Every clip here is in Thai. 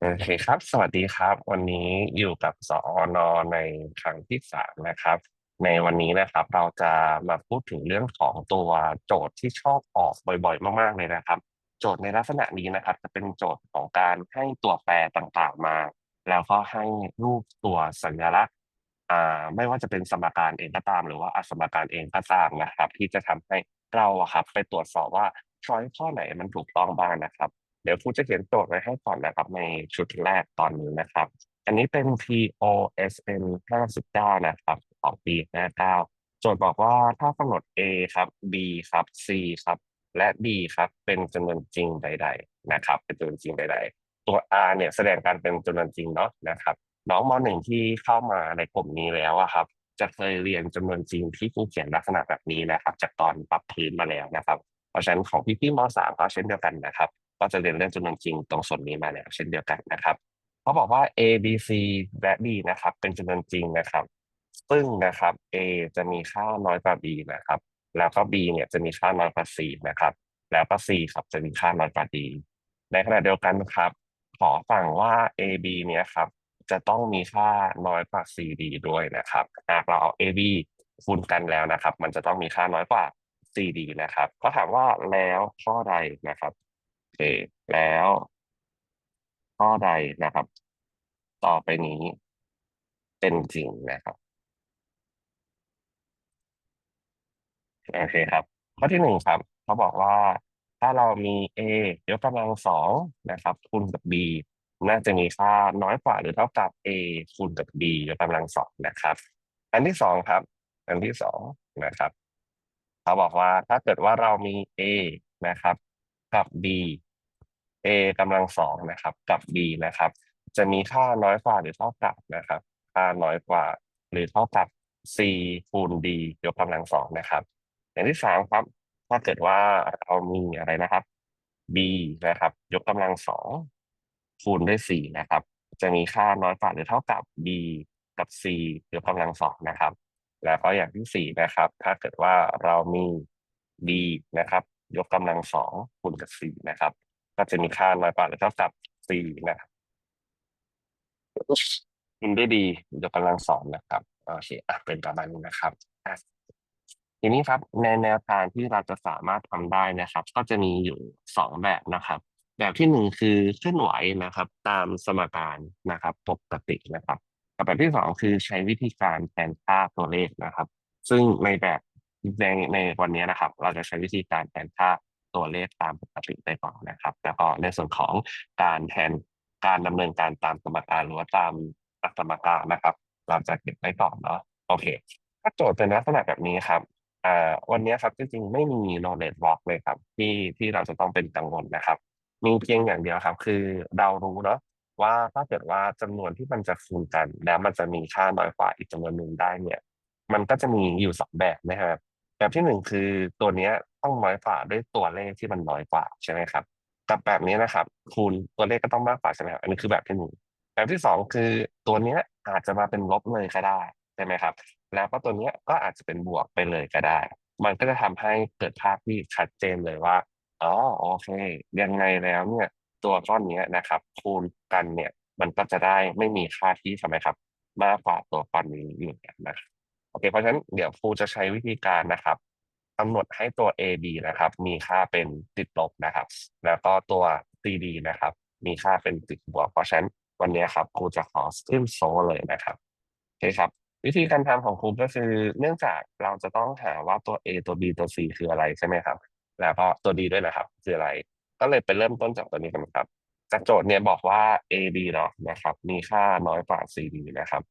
โอเคครับ สวัสดีครับ วันนี้อยู่กับสอนในครั้งที่สามนะครับ ในวันนี้นะครับ เราจะมาพูดถึงเรื่องของตัวโจทย์ที่ชอบออกบ่อยๆ มากๆเลยนะครับ โจทย์ในลักษณะนี้นะครับ จะเป็นโจทย์ของการให้ตัวแปรต่างๆมา แล้วก็ให้รูปตัวสัญลักษณ์อ่าไม่ว่าจะเป็นสมการเองก็ตาม หรือว่าอสมการเองก็ตามนะครับ ที่จะทำให้เราอะครับ ไปตรวจสอบว่าช้อยข้อไหนมันถูกต้องบ้างนะครับ ดี๋ยวครูจะเขียนโจทย์ไว้ให้ก่อนนะครับ ในชุดแรกตอนนี้นะครับ อันนี้เป็น POSN 59 นะครับของปี 59 โจทย์บอกว่าถ้ากำหนด A ครับ B ครับ C ครับ และ D ครับเป็นจำนวนจริงใด ๆ นะครับ เป็นจำนวนจริงใด ๆ ตัว R เนี่ยแสดงการเป็นจำนวนจริงเนาะนะครับ น้องมหนึ่งที่เข้ามาในกลุ่มนี้แล้วอะครับจะเคยเรียนจำนวนจริงที่ครูเขียนลักษณะแบบนี้นะครับ จากตอนปรับพื้นมาแล้วนะครับ เพราะฉะนั้นของพี่ๆมสามก็เช่นเดียวกันนะครับ ก็จะเรียนเรื่องจำนวนจริงตรงส่วนนี้มาแล้วเช่นเดียวกันนะครับเขาบอกว่า A B C และ D นะครับ เป็นจำนวนจริงนะครับ ซึ่งนะครับ A จะมีค่าน้อยกว่า B นะครับ แล้วก็ B เนี่ยจะมีค่าน้อยกว่า C นะครับ แล้วก็ C ครับจะมีค่าน้อยกว่า D ในขณะเดียวกันครับ ขอฝั่งว่า A B เนี่ยครับจะต้องมีค่าน้อยกว่า CD ด้วยนะครับ หากเราเอา AB คูณกันแล้วนะครับ มันจะต้องมีค่าน้อยกว่า CD นะครับ ก็ถามว่าแล้วข้อใดนะครับ เค แล้ว ข้อใดนะครับ ต่อไปนี้เป็นจริงนะครับ โอเคครับ ข้อที่หนึ่งครับ เขาบอกว่าถ้าเรามี a ยกกำลังสองนะครับคูณกับ b น่าจะมีค่าน้อยกว่าหรือเท่ากับ a คูณกับ b ยกกำลังสองนะครับ อันที่สองครับ อันที่สองนะครับ เขาบอกว่าถ้าเกิดว่าเรามี a นะครับ กับ b a กำลังสองนะครับ กับ b นะครับ จะมีค่าน้อยกว่าหรือเท่ากับนะครับ ค่าน้อยกว่าหรือเท่ากับ c คูณ d ยกกำลังสองนะครับ อย่างที่สามครับ ถ้าเกิดว่าเรามีอะไรนะครับ b นะครับ ยกกำลังสองคูณด้วยสี่นะครับ จะมีค่าน้อยกว่าหรือเท่ากับ b กับ c ยกกำลังสองนะครับ แล้วก็อย่างที่สี่นะครับ ถ้าเกิดว่าเรามี b นะครับ ยกกำลังสองคูณกับสี่นะครับ ก็จะมีค่าน้อยกว่าหรือเท่ากับสี่นะครับคูณด้วย d ยกกำลังสองนะครับโอเคอะเป็นประมาณนี้นะครับทีนี้ครับในแนวทางที่เราจะสามารถทำได้นะครับ ก็จะมีอยู่สองแบบนะครับ แบบที่หนึ่งคือเคลื่อนไหวนะครับ ตามสมการนะครับปกตินะครับแบบที่สองคือใช้วิธีการแทนค่าตัวเลขนะครับ ซึ่งในแบบในในวันนี้นะครับ เราจะใช้วิธีการแทนค่า ตัวเลขตามปกติไปก่อนนะครับ แล้วก็ในส่วนของการแทนการดำเนินการตามสมการหรือว่าตามหลักสมการนะครับ เราจะเก็บไว้ก่อนเนาะโอเค ถ้าโจทย์เป็นลักษณะแบบนี้ครับอ่าวันนี้ครับจริงๆไม่มี knowledge block เลยครับ ที่ที่เราจะต้องเป็นกังวลนะครับ มีเพียงอย่างเดียวครับ คือเรารู้เนาะว่าถ้าเกิดว่าจำนวนที่มันจะคูณกัน แล้วมันจะมีค่าน้อยกว่าอีกจำนวนหนึ่งได้เนี่ย มันก็จะมีอยู่สองแบบนะครับ แบบที่หนึ่งคือตัวเนี้ยต้องน้อยกว่าด้วยตัวเลขที่มันน้อยกว่าใช่ไหมครับกับแบบนี้นะครับ คูณตัวเลขก็ต้องมากกว่าใช่ไหมครับอันนี้คือแบบที่หนึ่งแบบที่สองคือตัวเนี้ยอาจจะมาเป็นลบเลยก็ได้ใช่ไหมครับ แล้วก็ตัวเนี้ยก็อาจจะเป็นบวกไปเลยก็ได้ มันก็จะทำให้เกิดภาพที่ชัดเจนเลยว่าอ๋อโอเค ยังไงแล้วเนี่ย ตัวก้อนนี้นะครับ คูณกันเนี่ย มันก็จะได้ไม่มีค่าที่ทำไมครับ มากกว่าตัวก้อนนี้อยู่นะครับ เคเพราะฉะนั้นเดี๋ยวครูจะใช้วิธีการนะครับกำหนดให้ตัว AB นะครับ มีค่าเป็นติดลบนะครับ แล้วก็ตัว CD นะครับ มีค่าเป็นติดบวก เพราะฉะนั้นวันนี้ครับครูจะขอขึ้นโซเลยนะครับโอเคครับ วิธีการทำของครูก็คือ เนื่องจากเราจะต้องหาว่าตัว A ตัว B ตัว C คืออะไรใช่ไหมครับ แล้วก็ตัว D ด้วยนะครับ คืออะไร ก็เลยไปเริ่มต้นจากตัวนี้กันครับจากโจทย์เนี่ยบอกว่า A B เนาะนะครับ มีค่าน้อยกว่า C D นะครับ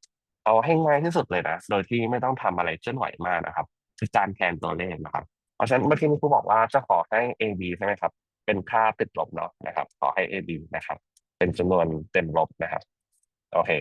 เอาให้ง่ายที่สุดเลยนะ โดยที่ไม่ต้องทำอะไรเคลื่อนไหวมากนะครับ คือการแทนตัวเลขนะครับ เพราะฉะนั้นเมื่อกี้นี้ครูบอกว่าจะขอให้ A B ใช่ไหมครับ เป็นค่าติดลบเนาะนะครับ ขอให้ A B นะครับ เป็นจำนวนเต็มลบนะครับ โอเค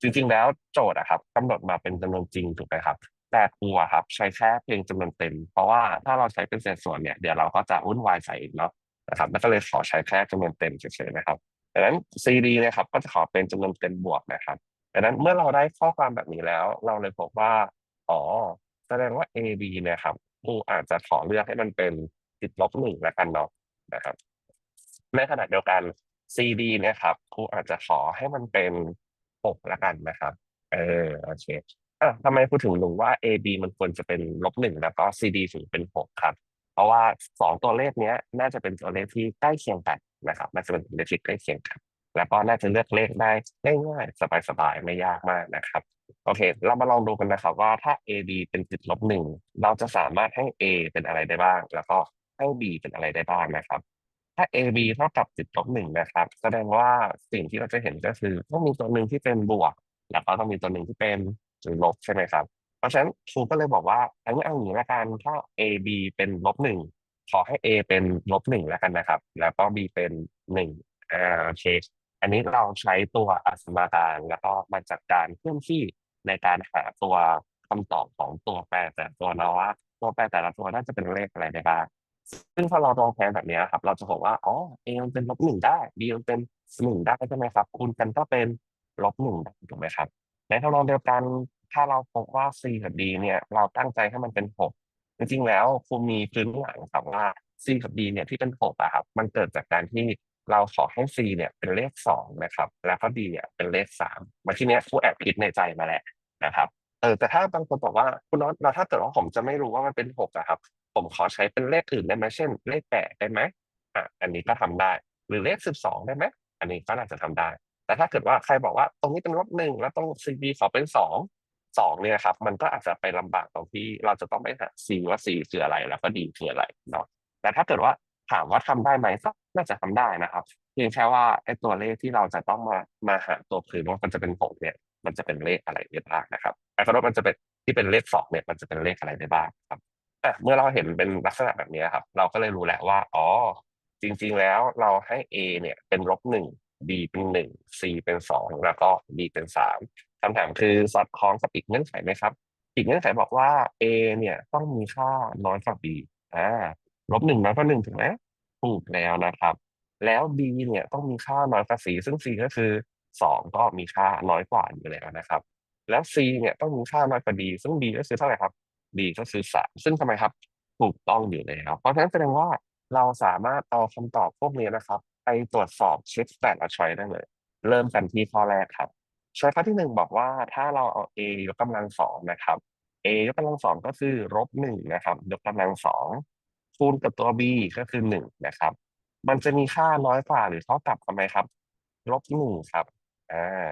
จริงๆแล้วโจทย์อะครับกำหนดมาเป็นจำนวนจริงถูกไหมครับ แต่ครูอะครับใช้แค่เพียงจำนวนเต็ม เพราะว่าถ้าเราใช้เป็นเศษส่วนเนี่ยเดี๋ยวเราก็จะวุ่นวายใส่อีกเนาะนะครับแล้วก็เลยขอใช้แค่จำนวนเต็มเฉยๆนะครับดังนั้น CD นะครับก็จะขอเป็นจำนวนเต็มบวกนะครับ ดังนั้นเมื่อเราได้ข้อความแบบนี้แล้ว เราเลยพบว่า อ๋อ แสดงว่า AB เนี่ยครับครูอาจจะขอเลือกให้มันเป็นติดลบหนึ่งแล้วกันเนาะนะครับ ในขณะเดียวกัน CD เนี่ยครับครูอาจจะขอให้มันเป็นหกแล้วกันนะครับ เออโอเคอะทำไมครูถึงรู้ว่า AB มันควรจะเป็นลบหนึ่งแล้วก็ CD ถึงเป็นหกครับเพราะว่าสองตัวเลขเนี้ย น่าจะเป็นตัวเลขที่ใกล้เคียงกันนะครับน่าจะเป็นตัวเลขที่ใกล้เคียงกัน แล้วก็น่าจะเลือกเลขได้ง่ายๆสบายๆไม่ยากมากนะครับโอเค เรามาลองดูกันนะครับว่าถ้า AB เป็นติดลบหนึ่งเราจะสามารถให้ A เป็นอะไรได้บ้าง แล้วก็ให้ B เป็นอะไรได้บ้างนะครับ ถ้า AB เท่ากับติดลบหนึ่งนะครับ แสดงว่าสิ่งที่เราจะเห็นก็คือต้องมีตัวหนึ่งที่เป็นบวก แล้วก็ต้องมีตัวหนึ่งที่เป็นลบใช่ไหมครับ เพราะฉะนั้นครูก็เลยบอกว่าอันนี้เอาอย่างนี้ละกันถ้า AB เป็นลบหนึ่งขอให้ A เป็นลบหนึ่งแล้วกันนะครับ แล้วก็ B เป็นหนึ่งอ่าโอเค อันนี้เราใช้ตัวอสมการแล้วก็มาจัดการเคลื่อนที่ในการหาตัวคำตอบของตัวแปรแต่ตัวนะว่า ตัวแปรแต่ละตัวน่าจะเป็นเลขอะไรได้บ้างซึ่งพอเราลองแทนแบบนี้ครับ เราจะบอกว่าอ๋อ A มันเป็นลบหนึ่งได้ B มันเป็นหนึ่งได้ใช่ไหมครับคูณกันก็เป็นลบหนึ่งได้ถูกไหมครับ ในทำนองเดียวกันถ้าเราพบว่า C กับ D เนี่ย เราตั้งใจให้มันเป็นหกจริงๆแล้วครูมีพื้นหลังครับว่า C กับ D เนี่ยที่เป็นหกอะครับ มันเกิดจากการที่ เราขอให้ C เนี่ยเป็นเลขสองนะครับ แล้วก็ D เนี่ยเป็นเลขสามมาที่เนี้ยครูแอบคิดในใจมาแล้วนะครับเออแต่ถ้าบางคนบอกว่าคุณน็อตเราถ้าเกิดว่าผมจะไม่รู้ว่ามันเป็นหกอะครับ ผมขอใช้เป็นเลขอื่นได้ไหมเช่น เลขแปดได้ไหมอะอันนี้ก็ทำได้ หรือเลขสิบสองได้ไหมอันนี้ก็น่าจะทำได้ แต่ถ้าเกิดว่าใครบอกว่าตรงนี้เป็นลบหนึ่งแล้วตรง C B ขอเป็นสองสองเนี่ยครับมันก็อาจจะไปลำบากตรงที่เราจะต้องไปหา C ว่า C คืออะไรแล้วก็ D คืออะไรเนาะแต่ถ้าเกิดว่า ถามว่าทำได้ไหมก็น่าจะทำได้นะครับเพียงแค่ว่าไอ้ตัวเลขที่เราจะต้องมามาหาตัวพื้นว่ามันจะเป็นหกเนี่ย มันจะเป็นเลขอะไรได้บ้างนะครับไอ้คำว่ามันจะเป็นที่เป็นเลขสองเนี่ยมันจะเป็นเลขอะไรได้บ้างครับอ่เมื่อเราเห็นเป็นลักษณะแบบนี้ครับ เราก็เลยรู้แหล้วว่าอ๋อจริง ๆ แล้วเราให้ A เนี่ยเป็นลบหนึ่ง B เป็นหนึ่ง C เป็นสองแล้วก็ D เป็นสามคำถามคือสอดคล้องกับอีกเงื่อนไขไหมครับ อีกเงื่อนไขบอกว่า A เนี่ยต้องมีค่าน้อยกว่า B อ่า ลบหนึ่งน้อยกว่าหนึ่งถูกไหมถูกแล้วนะครับ แล้ว B เนี่ยต้องมีค่าน้อยกว่า C ซึ่ง C ก็คือสองก็มีค่าน้อยกว่าอยู่แล้วนะครับ แล้ว C เนี่ยต้องมีค่าน้อยกว่า D ซึ่ง D ก็คือเท่าไหร่ครับ D ก็คือสามซึ่งทำไมครับถูกต้องอยู่แล้วเพราะฉะนั้นแสดงว่าเราสามารถเอาคำตอบพวกนี้นะครับ ไปตรวจสอบเช็คแต่ละช้อยได้เลย เริ่มกันที่ข้อแรกครับช้อยข้อที่หนึ่งบอกว่าถ้าเราเอา a ยกกำลังสองนะครับ a ยกกำลังสองก็คือลบหนึ่งนะครับ ยกกำลังสอง คูณกับตัว b ก็คือหนึ่งนะครับ มันจะมีค่าน้อยกว่าหรือเท่ากับทำไมครับลบหนึ่งครับอ่า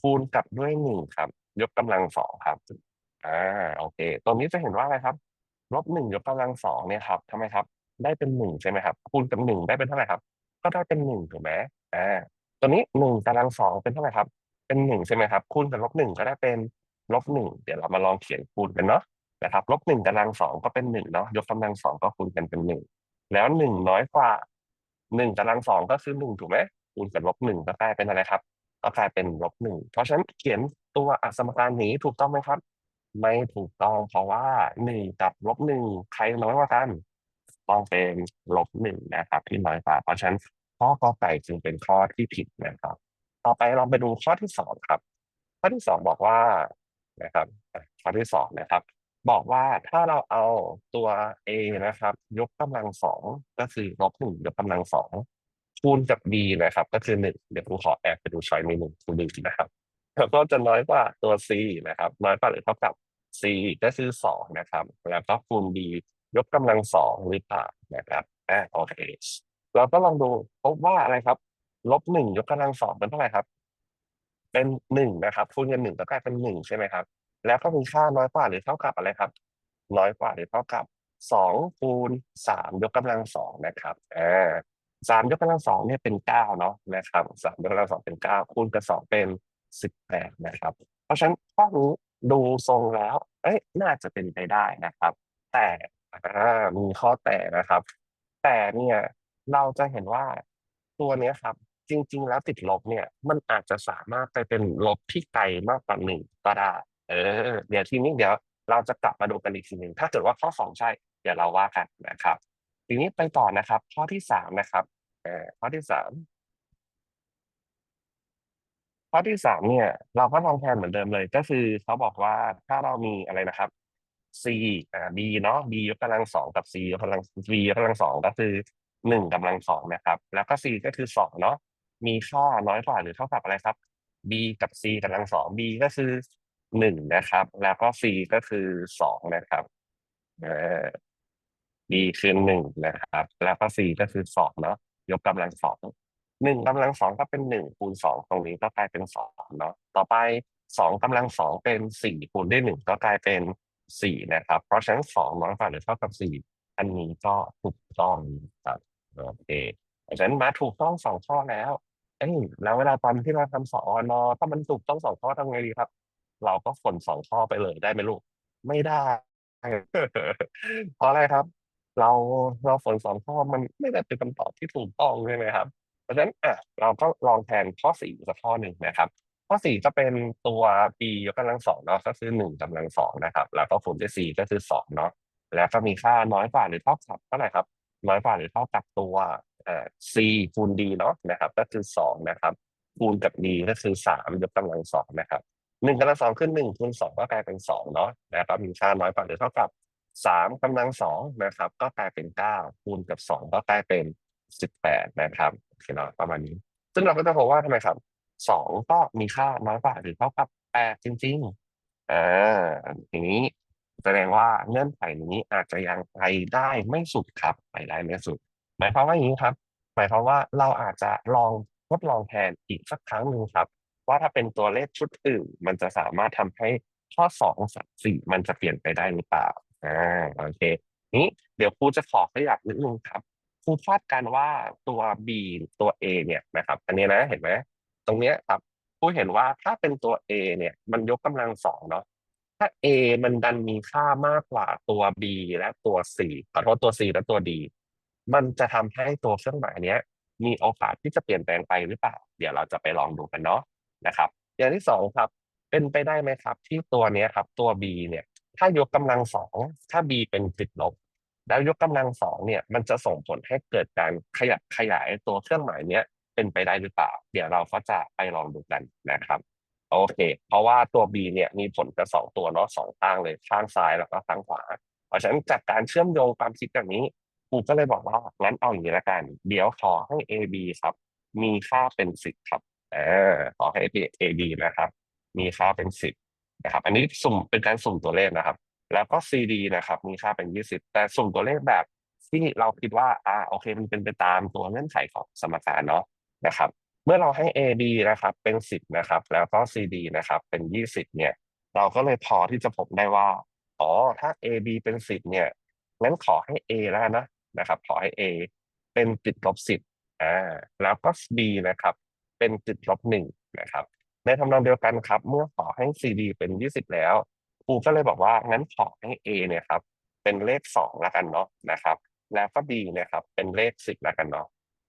คูณกับด้วยหนึ่งครับ ยกกำลังสองครับอ่าโอเคตรงนี้จะเห็นว่าอะไรครับลบหนึ่งยกกำลังสองเนี่ยครับทำไมครับ ได้เป็นหนึ่งใช่ไหมครับคูณกับหนึ่งได้เป็นเท่าไหร่ครับ ก็ได้เป็นหนึ่งถูกไหมอ่าตัวนี้หนึ่งกำลังสองเป็นเท่าไหร่ครับ เป็นหนึ่งใช่ไหมครับคูณกับลบหนึ่งก็ได้เป็นลบหนึ่งเดี๋ยวเรามาลองเขียนคูณกันเนาะ นะครับลบหนึ่งกำลังสองก็เป็นหนึ่งเนาะยกกำลังสองก็คูณกันเป็นหนึ่งแล้วหนึ่งน้อยกว่าหนึ่งกำลังสองก็คือหนึ่งถูกไหมคูณกับลบหนึ่งก็กลายเป็นอะไรครับ ก็กลายเป็นลบหนึ่งเพราะฉะนั้นเขียนตัวอักษรการนี้ถูกต้องไหมครับ ไม่ถูกต้องเพราะว่าหนึ่งกับลบหนึ่งใครน้อยกว่ากันต้องเป็นลบหนึ่งนะครับ ที่น้อยกว่าเพราะฉะนั้นข้อกอไก่จึงเป็นข้อที่ผิดนะครับ ต่อไปเราไปดูข้อที่สองครับ ข้อที่สองบอกว่านะครับ ข้อที่สองนะครับ บอกว่าถ้าเราเอาตัว a นะครับ ยกกำลังสองก็คือลบหนึ่งยกกำลังสองคูณกับ b นะครับ ก็คือหนึ่งเดี๋ยวครูขอแอบไปดูช้อยในหนึ่งคูณหนึ่งนะครับแล้วก็จะน้อยกว่าตัว c นะครับ น้อยกว่าหรือเท่ากับ c ก็คือสองนะครับ แล้วก็คูณ b ยกกำลังสองหรือเปล่านะครับอ่าโอเคเราก็ลองดูพบว่าอะไรครับลบหนึ่งยกกำลังสองเป็นเท่าไหร่ครับ เป็นหนึ่งนะครับคูณกันหนึ่งก็กลายเป็นหนึ่งใช่ไหมครับ แล้วก็มีค่าน้อยกว่าหรือเท่ากับอะไรครับ น้อยกว่าหรือเท่ากับสองคูณสามยกกำลังสองนะครับอ่าสามยกกำลังสองเนี่ยเป็นเก้าเนาะนะครับสามยกกำลังสองเป็นเก้าคูณกับสองเป็นสิบแปดนะครับ เพราะฉะนั้นข้อนี้ดูทรงแล้ว เอ้ยน่าจะเป็นไปได้นะครับ แต่มีข้อแต่นะครับ แต่เนี่ยเราจะเห็นว่าตัวเนี้ยครับ จริง ๆ แล้วติดลบเนี่ย มันอาจจะสามารถไปเป็นลบที่ไกลมากกว่าหนึ่งก็ได้ เออเดี๋ยวทีนี้เดี๋ยวเราจะกลับมาดูกันอีกทีหนึ่งถ้าเกิดว่าข้อสองใช่ เดี๋ยวเราว่ากันนะครับ ทีนี้ไปต่อนะครับ ข้อที่สามนะครับเออข้อที่สามข้อที่สามเนี่ย เราก็ลองแทนเหมือนเดิมเลย ก็คือเขาบอกว่าถ้าเรามีอะไรนะครับ c อ่า b เนาะ b ยกกำลังสองกับ c ยกกำลัง b ยกกำลังสองก็คือหนึ่งกำลังสองนะครับ แล้วก็ c ก็คือสองเนาะมีค่าน้อยกว่าหรือเท่ากับอะไรครับ b กับ c กำลังสอง b ก็คือ หนึ่งนะครับ แล้วก็ c ก็คือสองนะครับเออ b คือหนึ่งนะครับ แล้วก็ c ก็คือสองเนาะยกกำลังสองหนึ่งกำลังสองก็เป็นหนึ่งคูณสองตรงนี้ก็กลายเป็นสองเนาะต่อไปสองกำลังสองเป็นสี่คูณด้วยหนึ่งก็กลายเป็นสี่นะครับ เพราะฉะนั้นสองน้อยกว่าหรือเท่ากับสี่อันนี้ก็ถูกต้องครับโอเคเพราะฉะนั้นมาถูกต้องสองข้อแล้วเอ้ยแล้วเวลาตอนที่เราทำสอนอถ้ามันถูกต้องสองข้อทำไงดีครับ เราก็ฝนสองข้อไปเลยได้ไหมลูก ไม่ได้เพราะอะไรครับ เราเราฝนสองข้อมันไม่ได้เป็นคำตอบที่ถูกต้องใช่ไหมครับ เพราะฉะนั้นอะเราก็ลองแทนข้อสี่สักข้อหนึ่งนะครับ ข้อสี่ก็เป็นตัว b ยกกำลังสองเนาะก็คือหนึ่งกำลังสองนะครับ แล้วก็คูณด้วย c ก็คือสองเนาะแล้วก็มีค่าน้อยกว่าหรือเท่ากับเท่าไหร่ครับน้อยกว่าหรือเท่ากับตัวเอ่อ c คูณ d เนาะนะครับ ก็คือสองนะครับคูณกับ d ก็คือสามยกกำลังสองนะครับ หนึ่งกำลังสองขึ้นหนึ่งคูณสองก็กลายเป็นสองเนาะนะครับมีค่าน้อยกว่าหรือเท่ากับสามกำลังสองนะครับ ก็กลายเป็นเก้าคูณกับสองก็กลายเป็นสิบแปดนะครับโอเคเนาะประมาณนี้ ซึ่งเราก็จะพบว่าทำไมครับสองก็มีค่าน้อยกว่าหรือเท่ากับแปดจริงๆอ่าทีนี้แสดงว่าเงื่อนไขนี้อาจจะยังไปได้ไม่สุดครับไปได้ไม่สุด หมายความว่าอย่างนี้ครับ หมายความว่าเราอาจจะลองทดลองแทนอีกสักครั้งหนึ่งครับ ว่าถ้าเป็นตัวเลขชุดอื่น มันจะสามารถทำให้ข้อสองสามสี่มันจะเปลี่ยนไปได้หรือเปล่าอ่าโอเค นี้เดี๋ยวครูจะขอขยับนิดนึงครับครูคาดการ์ว่าตัว B ตัว A เนี่ยนะครับอันนี้นะเห็นไหมตรงเนี้ยครับครูเห็นว่าถ้าเป็นตัว A เนี่ย มันยกกำลังสองเนาะถ้า A มันดันมีค่ามากกว่าตัว B และตัว C ขอโทษตัว C และตัว D มันจะทำให้ตัวเครื่องหมายเนี้ยมีโอกาสที่จะเปลี่ยนแปลงไปหรือเปล่า เดี๋ยวเราจะไปลองดูกันเนาะ นะครับ อย่างที่สองครับ เป็นไปได้ไหมครับ ที่ตัวนี้ครับตัว B เนี่ย ถ้ายกกำลังสองถ้า B เป็นติดลบ แล้วยกกำลังสองเนี่ย มันจะส่งผลให้เกิดการขยับขยายตัวเครื่องหมายเนี้ยเป็นไปได้หรือเปล่า เดี๋ยวเราก็จะไปลองดูกันนะครับโอเค เพราะว่าตัว B เนี่ยมีผลกับสองตัวเนาะสองข้างเลยข้างซ้ายแล้วก็ข้างขวา เพราะฉะนั้นจากการเชื่อมโยงความคิดแบบนี้ครูก็เลยบอกว่างั้นเอาอย่างนี้ละกัน เดี๋ยวขอให้ A B ครับ มีค่าเป็นสิบครับ ออขอให้ A B นะครับ มีค่าเป็นสิบนะครับ อันนี้สุ่มเป็นการสุ่มตัวเลขนะครับ แล้วก็ C D นะครับ มีค่าเป็นยี่สิบแต่สุ่มตัวเลขแบบที่เราคิดว่าอ่าโอเคมันเป็นไปตามตัวเงื่อนไขของสมการเนาะนะครับ เมื่อเราให้ A B นะครับ เป็นสิบนะครับ แล้วก็ C D นะครับ เป็นยี่สิบเนี่ย เราก็เลยพอที่จะพบได้ว่าอ๋อถ้า A B เป็นสิบเนี่ยงั้นขอให้ A แล้วนนะนะครับ ขอให้ A เป็นติดลบสิบอ่าแล้วก็ B นะครับ เป็นติดลบหนึ่งนะครับ ในทำนองเดียวกันครับ เมื่อขอให้ CD เป็นยี่สิบแล้วครูก็เลยบอกว่างั้นขอให้ A เนี่ยครับ เป็นเลขสองแล้วกันเนาะนะครับ แล้วก็ B เนี่ยครับ เป็นเลขสิบแล้วกันเนาะ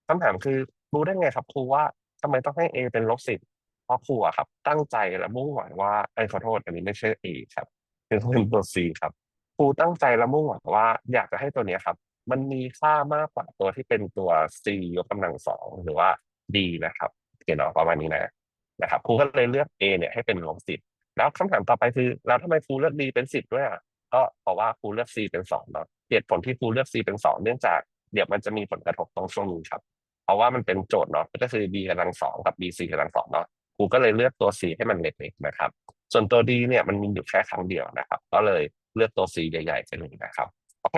คำถามคือรู้ได้ไงครับครูว่าทำไมต้องให้ A เป็นลบสิบเพราะครูอะครับ ตั้งใจและมุ่งหวังว่าเอ้ขอโทษอันนี้ไม่ใช่ A ครับคือเป็นตัว C ครับครูตั้งใจและมุ่งหวังว่า อยากจะให้ตัวเนี้ยครับ มันมีค่ามากกว่าตัวที่เป็นตัว C ยกกำลังสองหรือว่า D นะครับ เขียนออกประมาณนี้นะนะครับครูก็เลยเลือก A เนี่ยให้เป็นลบสิบแล้วคำถามต่อไปคือ แล้วทำไมครูเลือก D เป็นสิบด้วยอะก็เพราะว่าครูเลือก C เป็นสองเนาะเหตุผลที่ครูเลือก C เป็นสองเนื่องจากเดี๋ยวมันจะมีผลกระทบตรงช่วงนี้ครับ เพราะว่ามันเป็นโจทย์เนาะก็คือ B กำลังสองกับ B C กำลังสองเนาะครูก็เลยเลือกตัว C ให้มันเล็กๆนะครับ ส่วนตัว D เนี่ยมันมีอยู่แค่ครั้งเดียวนะครับ ก็เลยเลือกตัว C ใหญ่ๆไปเลยนะครับโอเค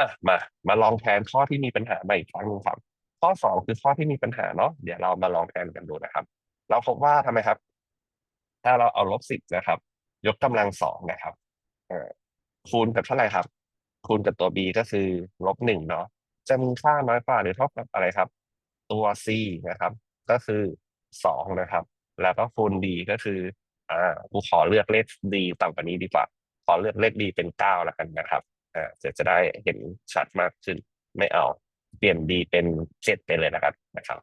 อะมามาลองแทนข้อที่มีปัญหาใหม่อีกครั้งหนึงครับ ข้อสองคือข้อที่มีปัญหาเนาะเดี๋ยวเรามาลองแทนกันดูนะครับ เราพบว่าทำไมครับ ถ้าเราเอาลบสิบนะครับ ยกกำลังสองนะครับเอคูณกับเท่าไหร่ครับ คูณกับตัว b ก็คือลบหนึ่งเนาะจะมีค่าน้อยกว่าหรือเท่ากับอะไรครับ ตัว c นะครับ ก็คือสองนะครับ แล้วก็คูณ d ก็คืออ่ากูขอเลือกเลข d ต่ำกว่านี้ดีกว่าขอเลือกเลข d เป็นเก้าแล้วกันนะครับอ่าจะจะได้เห็นชัดมากขึ้นไม่เอา เปลี่ยน d เป็นเจ็ดไปเลยนะครับนะครับ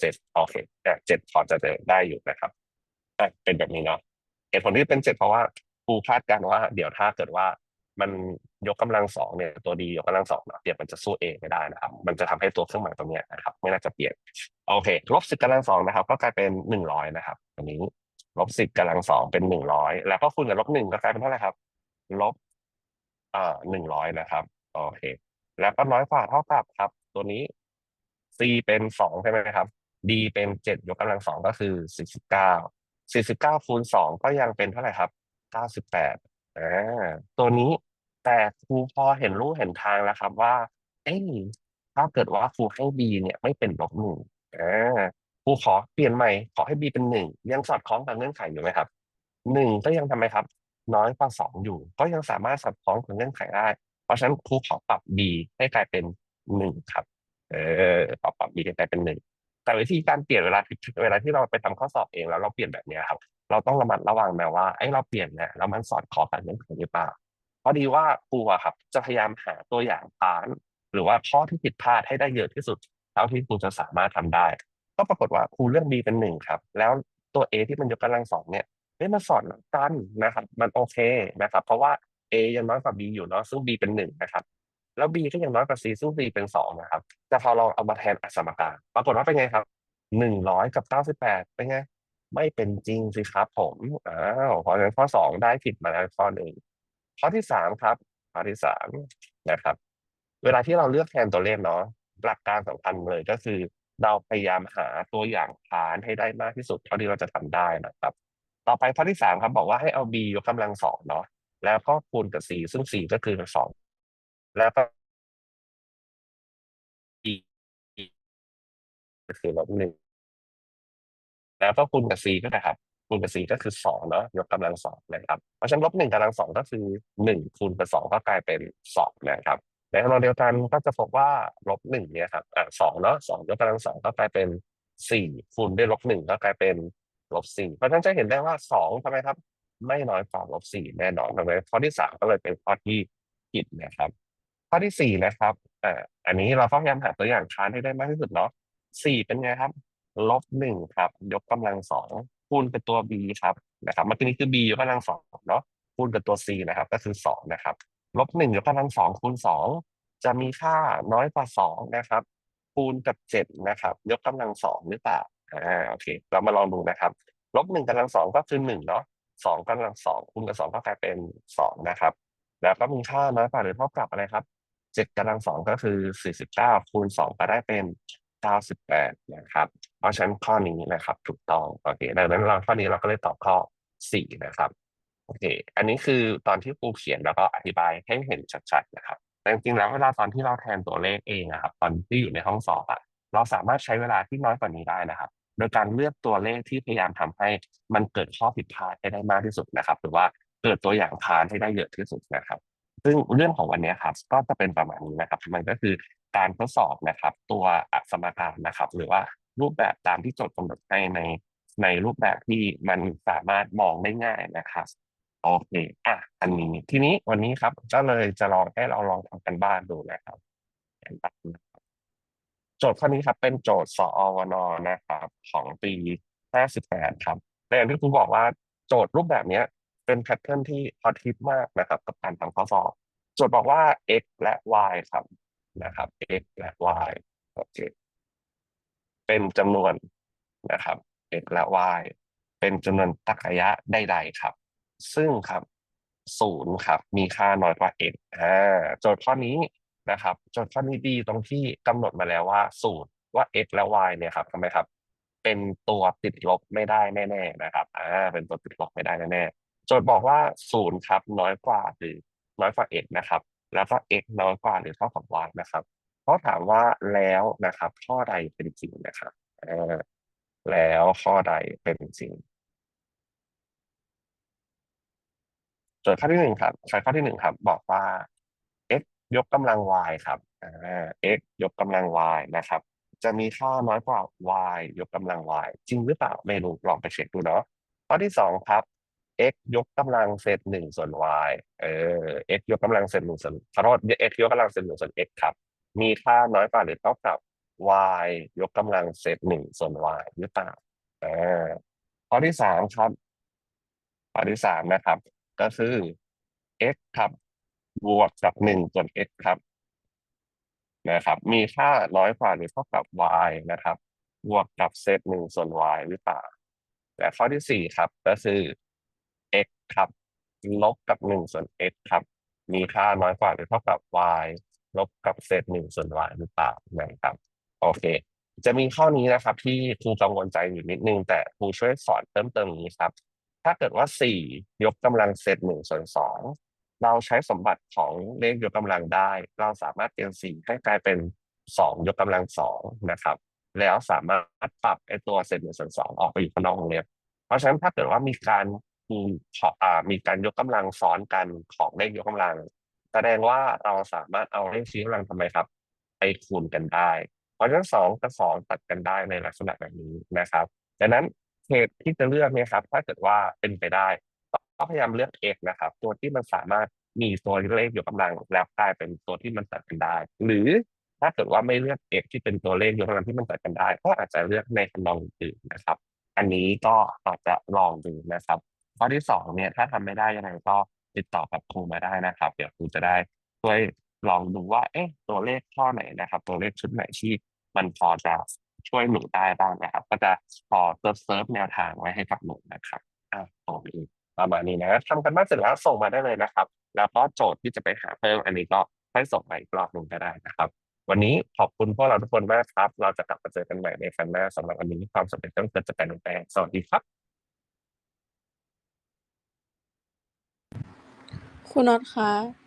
เจ็ดโอเคอ่เจ็ดพอจะได้อยู่นะครับเป็นแบบนี้เนาะเหตุผลที่เป็นเจ็ดเพราะว่าครูคาดการณ์ว่า เดี๋ยวถ้าเกิดว่ามันยกกำลังสองเนี่ยตัวดียกกำลังสองเนาะเดี๋ยวมันจะสู้เองไม่ได้นะครับ มันจะทำให้ตัวเครื่องหมายตรงเนี้ยนะครับ ไม่น่าจะเปลี่ยนโอเคลบสิบกำลังสองนะครับ ก็กลายเป็นหนึ่งร้อยนะครับอันนี้ลบสิบกำลังสองเป็นหนึ่งร้อยแล้วก็คูณกับลบหนึ่งก็กลายเป็นเท่าไหร่ครับ ลบอ่าหนึ่งร้อยนะครับโอเค แล้วก็น้อยกว่าเท่ากับครับ ตัวนี้ c เป็นสองใช่ไหมครับ d เป็นเจ็ดยกกำลังสองก็คือสี่สิบเก้าสี่สิบเก้าคูณสองก็ยังเป็นเท่าไหร่ครับเก้าสิบแปดอ่าตัวนี้แต่ครูพอเห็นรู้เห็นทางแล้วครับว่า เอ้ยถ้าเกิดว่าครูให้ b เนี่ยไม่เป็นลบหนึ่งอ่าครูขอเปลี่ยนใหม่ขอให้ b เป็นหนึ่งยังสอดคล้องกับเงื่อนไขอยู่ไหมครับหนึ่งก็ยังทำไมครับ น้อยกว่าสองอยู่ ก็ยังสามารถสอดคล้องกับเงื่อนไขได้ เพราะฉะนั้นครูขอปรับ b ให้กลายเป็น หนึ่งครับ เออขอปรับ b ให้กลายเป็นหนึ่งแต่วิธีการเปลี่ยนเวลาที่เวลาที่เราไปทำข้อสอบเองแล้วเราเปลี่ยนแบบนี้ครับ เราต้องระมัดระวังนะว่าไอ้เราเปลี่ยนเนี่ยแล้วมันสอดคล้องกับเงื่อนไขหรือเปล่าพอดีว่าครูอะครับ จะพยายามหาตัวอย่างพาน หรือว่าข้อที่ผิดพลาดให้ได้เยอะที่สุดเท่าที่ครูจะสามารถทำได้ ก็ปรากฏว่าครูเลือก b เป็นหนึ่งครับ แล้วตัว a ที่มันยกกำลังสองเนี่ยเฮ้ยมันสอดกันนะครับ มันโอเคนะครับ เพราะว่า a ยังน้อยกว่า b อยู่เนาะซึ่ง b เป็นหนึ่งนะครับ แล้ว b ก็ยังน้อยกว่า c ซึ่ง c เป็นสองนะครับ แต่พอเราเอามาแทนอัสมการ ปรากฏว่าเป็นไงครับหนึ่งร้อยกับเก้าสิบแปดเป็นไง ไม่เป็นจริงสิครับผมอ้าวเพราะฉะนั้นข้อสองได้ผิดมาแล้วข้อหนึ่งข้อที่สามครับข้อที่สามนะครับ เวลาที่เราเลือกแทนตัวเลขเนาะหลักการสำคัญเลยก็คือ เราพยายามหาตัวอย่างฐานให้ได้มากที่สุดเท่าที่เราจะทำได้นะครับ ต่อไปข้อที่สามครับบอกว่าให้เอา b ยกกำลังสองเนาะแล้วก็คูณกับ c ซึ่ง c ก็คือสอง แล้วก็คือลบหนึ่งแล้วก็คูณกับ c ก็ได้ครับคูณกับ c ก็คือสองเนาะยกกำลังสองนะครับ เพราะฉะนั้นลบหนึ่งกำลังสองก็คือหนึ่งคูณกับสองก็กลายเป็นสองนะครับในขณะเดียวกันก็จะพบว่าลบหนึ่งเนี่ยครับอ่าสองเนาะสองยกกำลังสองก็กลายเป็นสี่คูณด้วยลบหนึ่งก็กลายเป็นลบสี่เพราะฉะนั้นจะเห็นได้ว่าสองทำไมครับ ไม่น้อยกว่าลบสี่แน่นอนทำไมข้อที่สามก็เลยเป็นข้อที่ผิดนะครับ ข้อที่สี่นะครับอ่าอันนี้เราต้องพยายามหาตัวอย่างค้านให้ได้มากที่สุดเนาะสี่เป็นไงครับ ลบหนึ่งครับ ยกกำลังสองคูณเป็นตัว b ครับนะครับเมื่อกี้นี้คือ b ยกกำลังสองเนาะคูณกับตัว c นะครับ ก็คือสองนะครับลบหนึ่งยกกำลังสองคูณสองจะมีค่าน้อยกว่าสองนะครับคูณกับเจ็ดนะครับ ยกกำลังสองหรือเปล่าอ่าโอเค เรามาลองดูนะครับลบหนึ่งกำลังสองก็คือหนึ่งเนาะสองกำลังสองคูณกับสองก็กลายเป็นสองนะครับ แล้วก็มีค่าน้อยกว่าหรือเท่ากับอะไรครับ เจ็ดกำลังสองก็คือสี่สิบเก้าคูณสองก็ได้เป็นเก้าสิบแปดนะครับ เพราะฉะนั้นข้อนี้นะครับ ถูกต้องโอเคดังนั้นเราข้อนี้เราก็เลยตอบข้อสี่นะครับโอเค อันนี้คือตอนที่ครูเขียนแล้วก็อธิบายให้เห็นชัดๆนะครับ แต่จริงๆแล้วเวลาตอนที่เราแทนตัวเลขเองอะครับ ตอนที่อยู่ในห้องสอบอะเราสามารถใช้เวลาที่น้อยกว่านี้ได้นะครับโดยการเลือกตัวเลขที่พยายามทำให้มันเกิดข้อผิดพลาดให้ได้มากที่สุดนะครับ หรือว่าเกิดตัวอย่างพานให้ได้เยอะที่สุดนะครับ ซึ่งเรื่องของวันนี้ครับก็จะเป็นประมาณนี้นะครับ มันก็คือการทดสอบนะครับ ตัวสมการนะครับ หรือว่ารูปแบบตามที่โจทย์กำหนดให้ในในรูปแบบที่มันสามารถมองได้ง่ายนะครับโอเคอะอันนี้ทีนี้วันนี้ครับก็เลยจะลองให้เราลองทำกันบ้านดูนะครับกันบ้านนะครับโจทย์ข้อนี้ครับ เป็นโจทย์สอวนนะครับ ของปี 58 ครับแต่อย่างที่ครูบอกว่าโจทย์รูปแบบเนี้ย เป็นแพทเทิร์นที่ฮอตฮิตมากนะครับ กับการทำข้อสอบโจทย์บอกว่า x และ y ครับนะครับ x และ y โอเคเป็นจำนวนนะครับ x และ y เป็นจำนวนตรรกะยะใดๆครับ ซึ่งครับศูนย์ครับ มีค่าน้อยกว่า x อ่าโจทย์ข้อนี้นะครับโจทย์ข้อนี้ดีตรงที่กำหนดมาแล้วว่าศูนย์ว่า x และ y เนี่ยครับทำไมครับ เป็นตัวติดลบไม่ได้แน่ ๆนะครับอ่าเป็นตัวติดลบไม่ได้แน่ๆ โจทย์บอกว่าศูนย์ครับน้อยกว่าหรือน้อยกว่า x นะครับ แล้วก็ x น้อยกว่าหรือเท่ากับ y นะครับเขาถามว่าแล้วนะครับ ข้อใดเป็นจริงนะครับแล้วข้อใดเป็นจริงโจทย์ข้อที่หนึ่งครับใช้ข้อที่หนึ่งครับ บอกว่า x ยกกำลัง y ครับอ่า x ยกกำลัง y นะครับ จะมีค่าน้อยกว่า y ยกกำลัง y จริงหรือเปล่าไม่รู้ลองไปเช็คดูเนาะข้อที่สองครับ x ยกกำลังเศษหนึ่งส่วน y เออ x ยกกำลังเศษหนึ่งส่วนขอโทษ x ยกกำลังเศษหนึ่งส่วน x ครับ มีค่าน้อยกว่าหรือเท่ากับ y ยกกำลังเศษหนึ่งส่วน y หรือเปล่าอ่าข้อที่สามครับข้อที่สามนะครับ ก็คือ x ครับ บวกกับหนึ่งส่วน x ครับนะครับ มีค่าน้อยกว่าหรือเท่ากับ y นะครับ บวกกับเศษหนึ่งส่วน y หรือเปล่าและข้อที่สี่ครับ ก็คือ x ครับ ลบกับหนึ่งส่วน x ครับ มีค่าน้อยกว่าหรือเท่ากับ y ลบกับเศษหนึ่งส่วน y หรือเปล่านะครับ โอเค จะมีข้อนี้นะครับ ที่ครูกังวลใจอยู่นิดนึง แต่ครูช่วยสอนเพิ่มเติมนี้ครับ ถ้าเกิดว่าสี่ยกกำลังเศษหนึ่งส่วนสองเราใช้สมบัติของเลขยกกำลังได้ เราสามารถเปลี่ยนสี่ให้กลายเป็นสองยกกำลังสองนะครับ แล้วสามารถปรับไอตัวเศษหนึ่งส่วนสองออกไปอยู่ข้างนอกวงเล็บ เพราะฉะนั้นถ้าเกิดว่ามีการ มีมีการยกกำลังซ้อนกันของเลขยกกำลัง แสดงว่าเราสามารถเอาเลขชี้กำลังทำไมครับ ไปคูณกันได้ เพราะฉะนั้นสองกับสองตัดกันได้ในลักษณะแบบนี้นะครับดังนั้นเหตุที่จะเลือกเนี่ยครับ ถ้าเกิดว่าเป็นไปได้ก็พยายามเลือก x นะครับ ตัวที่มันสามารถมีตัวเลขยกกำลังแล้วกลายเป็นตัวที่มันตัดกันได้ หรือถ้าเกิดว่าไม่เลือก x ที่เป็นตัวเลขยกกำลังที่มันตัดกันได้ ก็อาจจะเลือกในทำนองอื่นนะครับ อันนี้ก็อาจจะลองดูนะครับ ข้อที่สองเนี่ยถ้าทำไม่ได้ยังไงก็ติดต่อกับครูมาได้นะครับ เดี๋ยวครูจะได้ช่วยลองดูว่า เอ๊ะตัวเลขข้อไหนนะครับ ตัวเลขชุดไหนที่มันพอจะช่วยหนูได้บ้างนะครับ ก็จะพอเซิร์ฟแนวทางไว้ให้กับหนูนะครับอ่าตรงนี้ประมาณนี้นะทำกันบ้านเสร็จแล้วส่งมาได้เลยนะครับ แล้วก็โจทย์ที่จะไปหาเพิ่มอันนี้ก็ให้ส่งมาอีกรอบหนึ่งก็ได้นะครับ วันนี้ขอบคุณพวกเราทุกคนมากครับ เราจะกลับมาเจอกันใหม่ในครั้งหน้าสำหรับวันนี้ความสำเร็จต้องเกิดจากการเปลี่ยนแปลงสวัสดีครับ คุณน็อตคะ